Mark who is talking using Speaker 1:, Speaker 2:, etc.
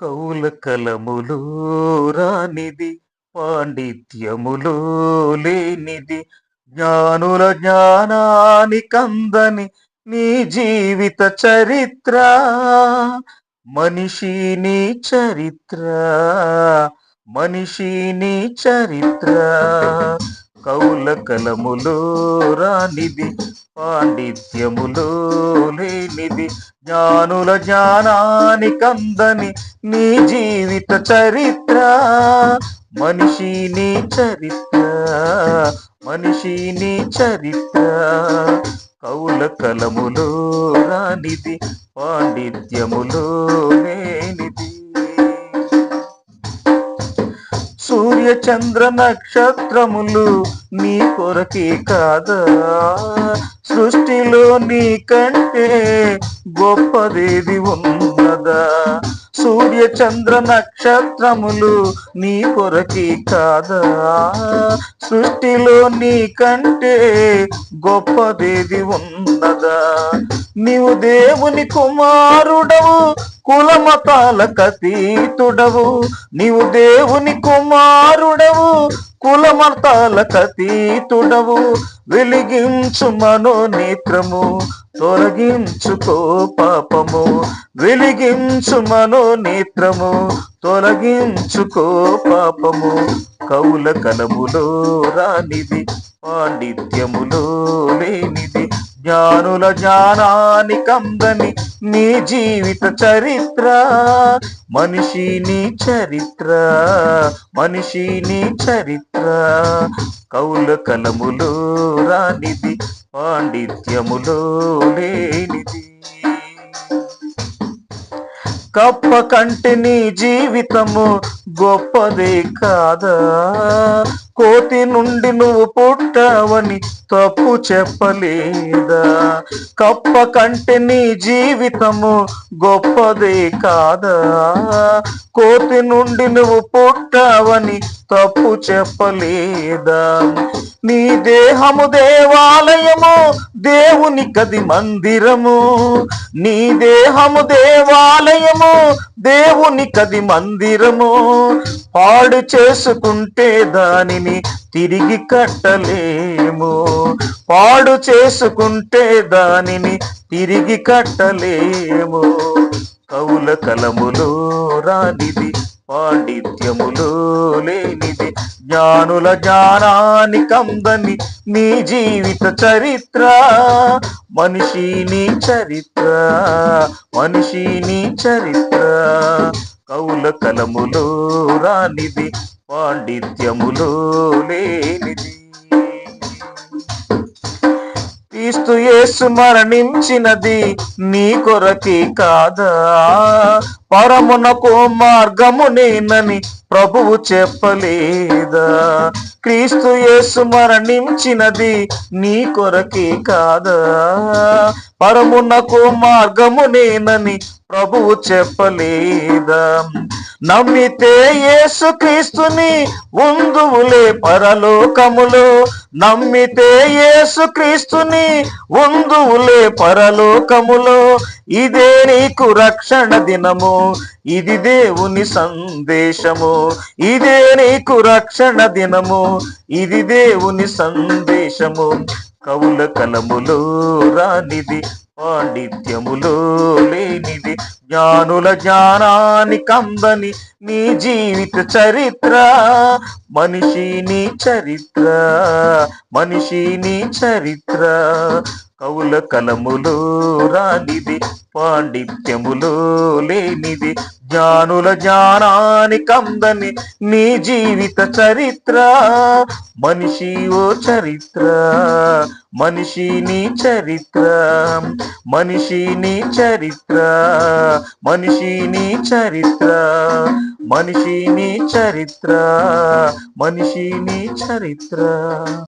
Speaker 1: కౌల కలములు రానిది పాండిత్యములు లేనిది జ్ఞానుల జ్ఞానాని కందని నీ జీవిత చరిత్ర. మనిషి నీ చరిత్ర మనిషి నీ చరిత్ర. కౌల కలములు రానిది పాండిత్యములు ఇది జ్ఞానుల జ్ఞానాని కందని నీ జీవిత చరిత్ర. మనిషి నీ చరిత్ర మనిషి నీ చరిత్ర. కౌల కలములు రానిది పాండిత్యములోనే సూర్య చంద్ర నక్షత్రములు నీ కొరకే కాదా? సృష్టిలో నీ కంటే గొప్పదేది ఉన్నదా? సూర్య చంద్ర నక్షత్రములు నీ కొరకి కాదా? సృష్టిలో నీ కంటే గొప్పదేది ఉన్నదా? నీవు దేవుని కుమారుడవు కులమతాలకు అతీతుడవు నీవు దేవుని కుమారుడవు కులమతాలకు అతీతుడవు వెలిగించు మనోనేత్రము తొలగించుకో పాపము. వెలిగించు మనోనేత్రము తొలగించుకో పాపము. కౌల కలములో రానిది పాండిత్యములో లేనిది. జ్ఞానుల జ్ఞానాని కందని నీ జీవిత చరిత్ర. మనిషి నీ చరిత్ర మనిషి నీ చరిత్ర. కౌల కలములో రానిది పాండిత్యములో లేనిది. కప్ప కంటి నీ జీవితము గొప్పదే కాదా? కోతి నుండి నువ్వు పుట్టావని తప్పు చెప్పలేదా? కప్ప కంటే నీ జీవితము గొప్పదే కాదా? కోతి నుండి నువ్వు పుట్టావని తప్పు చెప్పలేదా? నీ దేహము దేవాలయము దేవుని కది మందిరము. నీ దేహము దేవాలయము దేవుని కది మందిరము. పాడు చేసుకుంటే దానిని తిరిగి కట్టలేము. పాడు చేసుకుంటే దానిని తిరిగి కట్టలేము. కవుల కలములో రానిది పాండిత్యములో లేనిది జ్ఞానుల జ్ఞానాని కందని నీ జీవిత చరిత్ర. మనిషి నీ చరిత్ర మనిషి నీ చరిత్ర. కౌల కలములో రానిది పాండిత్యములో లేనిది. క్రీస్తు యేసు మరణించినది నీ కొరకే కాదా? పరమునకు మార్గము నేనని ప్రభువు చెప్పలేదా? క్రీస్తు యేసు మరణించినది నీ కొరకే కాదా? పరమునకు మార్గము నేనని ప్రభువు చెప్పలేదా? నమ్మితే యేసు క్రీస్తుని ఉందువులే పరలోకములో. నమ్మితే యేసు క్రీస్తుని ఉందువులే పరలోకములో. ఇదే నీకు రక్షణ దినము ఇది దేవుని సందేశము. ఇదే నీకు రక్షణ దినము ఇది దేవుని సందేశము. కవుల కలములో రానిది పాండిత్యములో లేనిది జ్ఞానుల జ్ఞానాని కందని నీ జీవిత చరిత్ర. మనిషి నీ చరిత్ర మనిషి నీ చరిత్ర. కవుల కలములో రానిది పాండిత్యములో లేనిది జ్ఞానుల జ్ఞానాని కందని నీ జీవిత చరిత్ర. మనిషి ఓ చరిత్ర మనిషి నీ చరిత్ర. మనిషి నీ చరిత్ర మనిషి నీ చరిత్ర. మనిషి నీ చరిత్ర మనిషి నీ చరిత్ర.